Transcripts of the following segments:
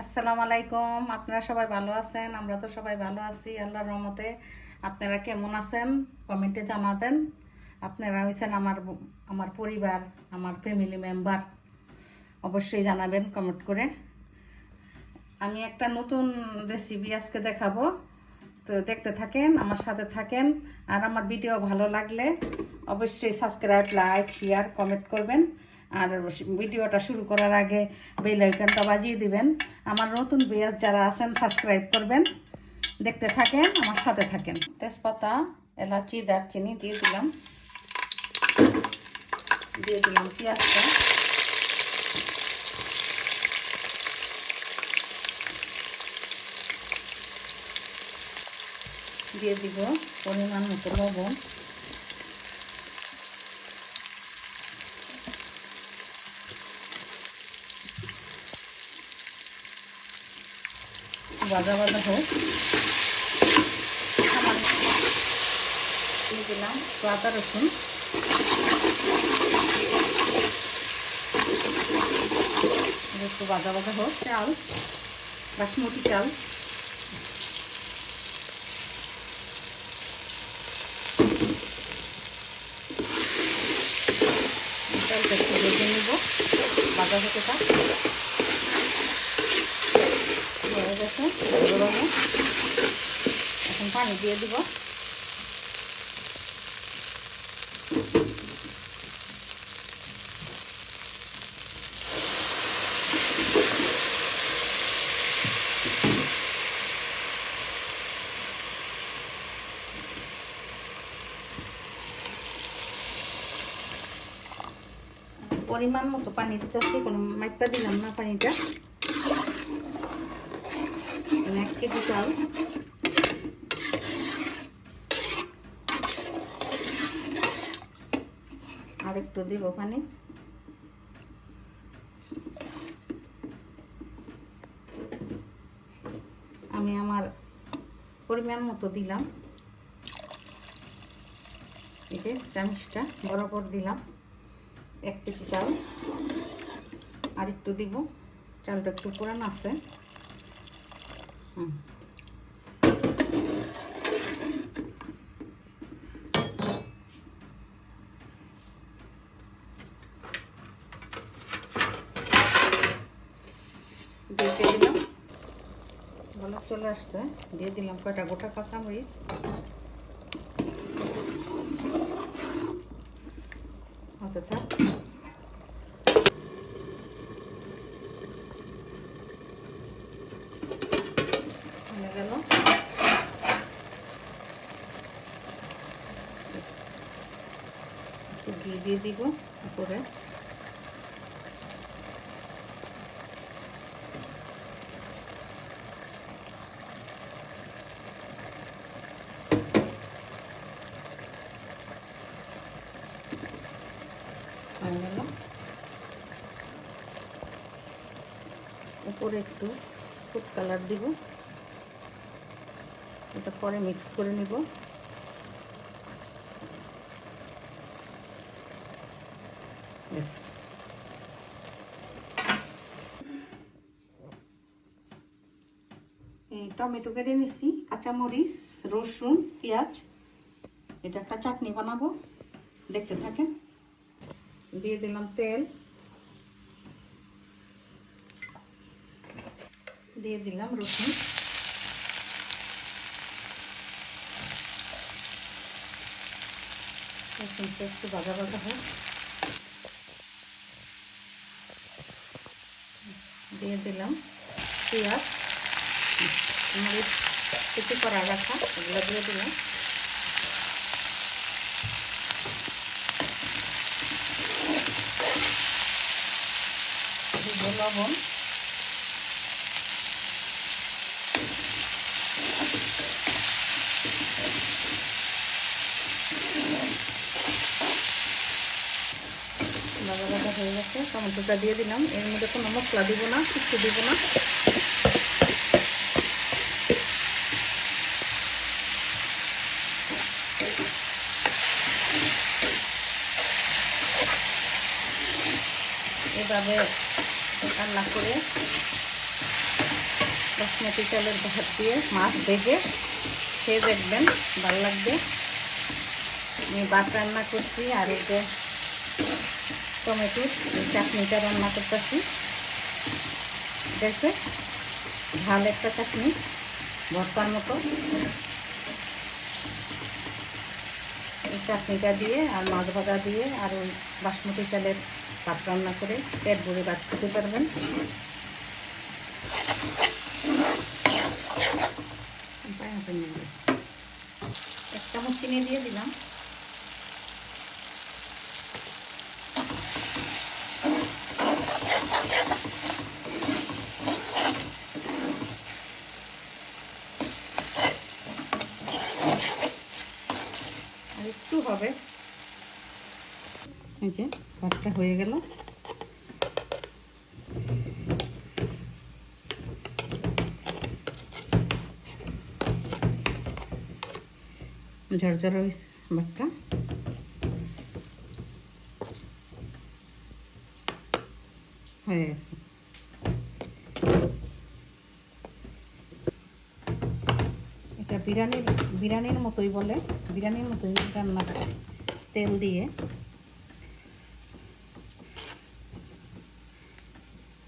আসসালামু আলাইকুম। আপনারা সবাই ভালো আছেন? আমরা তো সবাই ভালো আছি, আল্লাহর রহমতে। আপনারা কেমন আছেন? কমেন্টে জানাবেন। আপনারা হয়েছেন আমার আমার পরিবার, আমার ফ্যামিলি মেম্বার। অবশ্যই জানাবেন কমেন্ট করে। আমি একটা নতুন রেসিপি আজকে দেখাবো। তো দেখতে থাকেন, আমার সাথে থাকেন। আর আমার ভিডিও ভালো লাগলে অবশ্যই সাবস্ক্রাইব লাইক শেয়ার কমেন্ট করবেন। আর ভিডিওটা শুরু করার আগে বেল আইকনটা বাজিয়ে দিবেন। আমার নতুন বিয়ার যারা আছেন সাবস্ক্রাইব করবেন। দেখতে থাকেন, আমার সাথে থাকেন। তেজপাতা, এলাচি, দারচিনি দিয়ে দিলাম। দিয়ে দিলাম পেঁয়াজটা। দিয়ে দিব পরিমাণ মতো লবণ। ভাজা ভাজা হোক। দিয়ে দিলাম রসুন। একটু ভাজা ভাজা হোক। চাল, বাসমতি চাল। চালটা একটু নেব। ভাজা হতে থাক। হয়ে গেছে গরমে এখন পানি দিয়ে দিব। পরিমাণ মতো পানি দিতেছি, কোনো মাইপা দিলাম না পানিটা। কেজি চাল। আর একটু দিব পানি আমি আমার পরিমাণ মতো দিলাম। এই যে চামচটা বরাবর দিলাম, এক কেজি চাল। আর একটু দিব, চালটা একটু পুরান আছে। দিয়ে দিলাম। বলক চলে আসছে। দিয়ে দিলাম কয়টা? গোটা কাঁচামরিচ। হতে থাক হয়ে গেল একটু ঘি দিয়ে দিব উপরে। উপরে একটু ফুড কালার দিব। এটা পরে মিক্স করে নিব। ব্যাস টমেটো কেটে নিচ্ছি কাঁচামরিচ, রসুন, পেঁয়াজ। এটা একটা চাটনি বানাবো, দেখতে থাকেন। দিয়ে দিলাম তেল। দিয়ে দিলাম রসুন। রসুনটা একটু ভাজা ভাজা হোক। দিয়ে দিলাম। পেঁয়াজ মরিচ কিছু করা রাখা এগুলো দিয়ে দিলাম। দিব লবণ ভাজা হয়ে গেছে। টমেটোটা দিয়ে দিলাম। এর মধ্যে কোনো মশলা দিব না, কিছু দিব না। এভাবে রান্না করে বাসমতি চালের ভাত দিয়ে মাছ ভেজে খেয়ে দেখবেন, ভালো লাগবে। আমি ভাত রান্না করছি আর যে টমেটোর এই চাটনিটা রান্না করতেছি। দেখে ঝাল একটা চাটনি, ভর্তার মতো। এই চাটনিটা দিয়ে আর মাছ ভাজা দিয়ে আর ওই বাসমতি চালের ভাত রান্না করে পেট ভরে ভাত খেতে পারবেন। একটা চামচ চিনি দিয়ে দিলাম আর একটু হবে। এই যে ভাতটা হয়ে গেল। ঝরঝর হয়েছে ভাতটা। হয়ে গেছে এটা বিরিয়ানির বিরিয়ানির মতোই বলে, বিরিয়ানির মতোই রান্না করছি। তেল দিয়ে।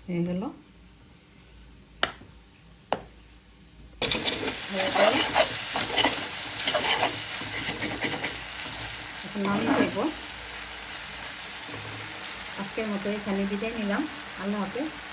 হয়ে গেল। আজকের মতো এখানে বিদায় নিলাম। আল্লাহ হাফেজ।